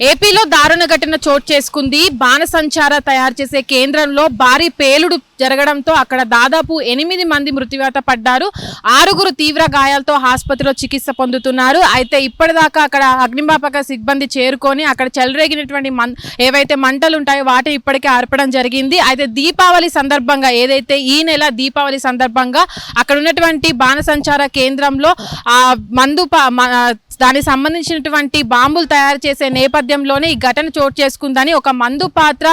ఏపీలో దారుణ ఘటన చోటు చేసుకుంది. బాణసంచార తయారు చేసే కేంద్రంలో భారీ పేలుడు జరగడంతో అక్కడ దాదాపు ఎనిమిది మంది మృత్యువాత పడ్డారు. ఆరుగురు తీవ్ర గాయాలతో ఆసుపత్రిలో చికిత్స పొందుతున్నారు. అయితే ఇప్పటిదాకా అక్కడ అగ్నిమాపక సిబ్బంది చేరుకొని అక్కడ చెలరేగినటువంటి మన్ ఏవైతే మంటలు ఉంటాయో వాటిని ఇప్పటికే ఆర్పడం జరిగింది. అయితే దీపావళి సందర్భంగా ఏదైతే ఈ నెల దీపావళి సందర్భంగా అక్కడ ఉన్నటువంటి బాణసంచార కేంద్రంలో ఆ మందు మ- దానికి సంబంధించినటువంటి బాంబులు తయారు చేసే నేపథ్యంలోనే ఈ ఘటన చోటు చేసుకుందని ఒక మందు పాత్ర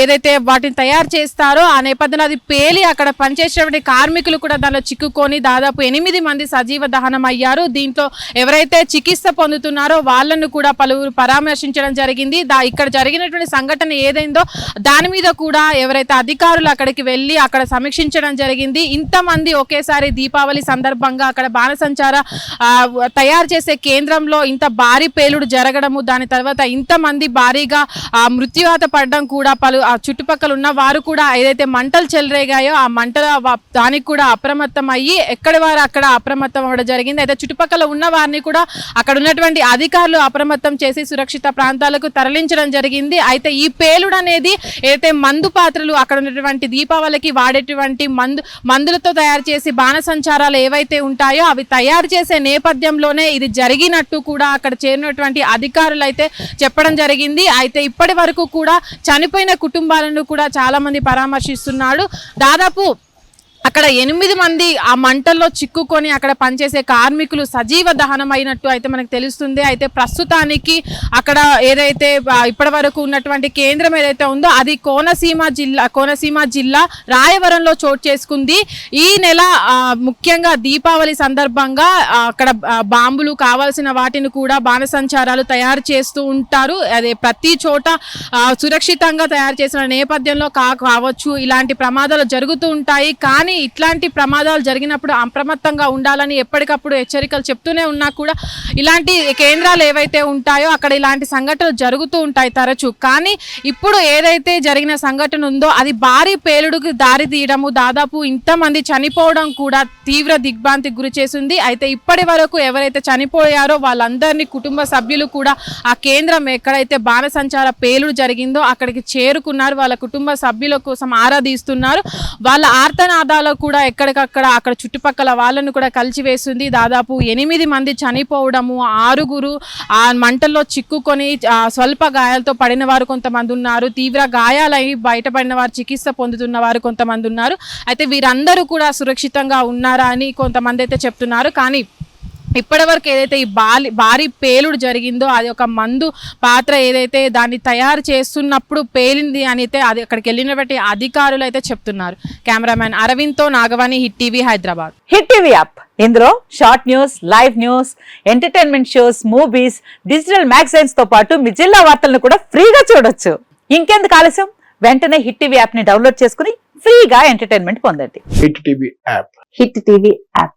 ఏదైతే వాటిని తయారు చేస్తారో ఆ నేపథ్యంలో అది పేలి అక్కడ పనిచేసేటువంటి కార్మికులు కూడా దానిలో చిక్కుకొని దాదాపు ఎనిమిది మంది సజీవ దహనం అయ్యారు. దీంట్లో ఎవరైతే చికిత్స పొందుతున్నారో వాళ్ళను కూడా పలువురు పరామర్శించడం జరిగింది. దా ఇక్కడ జరిగినటువంటి సంఘటన ఏదైందో దాని మీద కూడా ఎవరైతే అధికారులు అక్కడికి వెళ్ళి అక్కడ సమీక్షించడం జరిగింది. ఇంతమంది ఒకేసారి దీపావళి సందర్భంగా అక్కడ బాణసంచార తయారు చేసే కేంద్రంలో ఇంత భారీ పేలుడు జరగడము దాని తర్వాత ఇంతమంది భారీగా ఆ, మృత్యువాత పడడం కూడా పలు ఆ చుట్టుపక్కల ఉన్న వారు కూడా ఏదైతే మంటలు చెలరేగాయో ఆ మంటల దానికి కూడా అప్రమత్తం అయ్యి ఎక్కడి వారు అక్కడ అప్రమత్తం అవ్వడం జరిగింది. అయితే చుట్టుపక్కల ఉన్న వారిని కూడా అక్కడ ఉన్నటువంటి అధికారులు అప్రమత్తం చేసి సురక్షిత ప్రాంతాలకు తరలించడం జరిగింది. అయితే ఈ పేలుడు అనేది ఏదైతే మందు పాత్రలు అక్కడ ఉన్నటువంటి దీపావళికి వాడేటువంటి మందు మందులతో తయారు చేసి బాణసంచారాలు ఏవైతే ఉంటాయో అవి తయారు చేసే నేపథ్యంలోనే ఇది జరిగినట్టు కూడా అక్కడ చేరినటువంటి అధికారులు అయితే చెప్పడం జరిగింది. అయితే ఇప్పటి వరకు కూడా చనిపోయిన కుటుంబాలను కూడా చాలామంది పరామర్శిస్తున్నాడు దాదాపు అక్కడ ఎనిమిది మంది ఆ మంటల్లో చిక్కుకొని అక్కడ పనిచేసే కార్మికులు సజీవ దహనం అయినట్టు అయితే మనకు తెలుస్తుంది. అయితే ప్రస్తుతానికి అక్కడ ఏదైతే ఇప్పటి వరకు ఉన్నటువంటి కేంద్రం ఏదైతే ఉందో అది కోనసీమ జిల్లా కోనసీమ జిల్లా రాయవరంలో చోటు చేసుకుంది. ఈ నెల ముఖ్యంగా దీపావళి సందర్భంగా అక్కడ బాంబులు కావాల్సిన వాటిని కూడా బాణసంచారాలు తయారు చేస్తూ ఉంటారు. అదే ప్రతి చోట సురక్షితంగా తయారు చేసిన నేపథ్యంలో కా కావచ్చు. ఇలాంటి ప్రమాదాలు జరుగుతూ ఉంటాయి. కానీ ఇట్లాంటి ప్రమాదాలు జరిగినప్పుడు అప్రమత్తంగా ఉండాలని ఎప్పటికప్పుడు హెచ్చరికలు చెప్తూనే ఉన్నా కూడా ఇలాంటి కేంద్రాలు ఏవైతే ఉంటాయో అక్కడ ఇలాంటి సంఘటనలు జరుగుతూ ఉంటాయి తరచూ. కానీ ఇప్పుడు ఏదైతే జరిగిన సంఘటన ఉందో అది భారీ పేలుడుకు దారి తీయడము దాదాపు ఇంతమంది చనిపోవడం కూడా తీవ్ర దిగ్భ్రాంతికి గురి చేసింది. అయితే ఇప్పటి వరకు ఎవరైతే చనిపోయారో వాళ్ళందరినీ కుటుంబ సభ్యులు కూడా ఆ కేంద్రం ఎక్కడైతే బాణసంచార పేలుడు జరిగిందో అక్కడికి చేరుకున్నారు. వాళ్ళ కుటుంబ సభ్యుల కోసం ఆరాధిస్తున్నారు. వాళ్ళ ఆర్తనాదాల కూడా ఎక్కడికక్కడ అక్కడ చుట్టుపక్కల వాళ్ళను కూడా కలిచివేస్తుంది దాదాపు ఎనిమిది మంది చనిపోవడము. ఆరుగురు ఆ మంటల్లో చిక్కుకొని స్వల్ప గాయాలతో పడిన వారు కొంతమంది ఉన్నారు. తీవ్ర గాయాలై బయటపడిన వారు చికిత్స పొందుతున్న వారు కొంతమంది ఉన్నారు. అయితే వీరందరూ కూడా సురక్షితంగా ఉన్నారా అని కొంతమంది అయితే చెప్తున్నారు. కానీ ఇప్పటివరకు ఏదైతే ఈ బాలి భారీ పేలుడు జరిగిందో అది ఒక మందు పాత్ర ఏదైతే దాన్ని తయారు చేస్తున్నప్పుడు పేలింది అని అయితే అది అక్కడికి వెళ్ళినటువంటి అధికారులు అయితే చెప్తున్నారు. Cameraman అరవింద్తో Nagavani hit TV Hyderabad. Hit TV app. ఇందులో short news live news entertainment shows movies digital మ్యాగజైన్స్తో పాటు మీ జిల్లా వార్తలను కూడా ఫ్రీగా చూడొచ్చు. ఇంకెందుకు ఆలస్యం? వెంటనే హిట్ టీవీ యాప్ని డౌన్లోడ్ చేసుకుని ఫ్రీగా ఎంటర్టైన్మెంట్ పొందండి. Hit TV app. Hit TV app.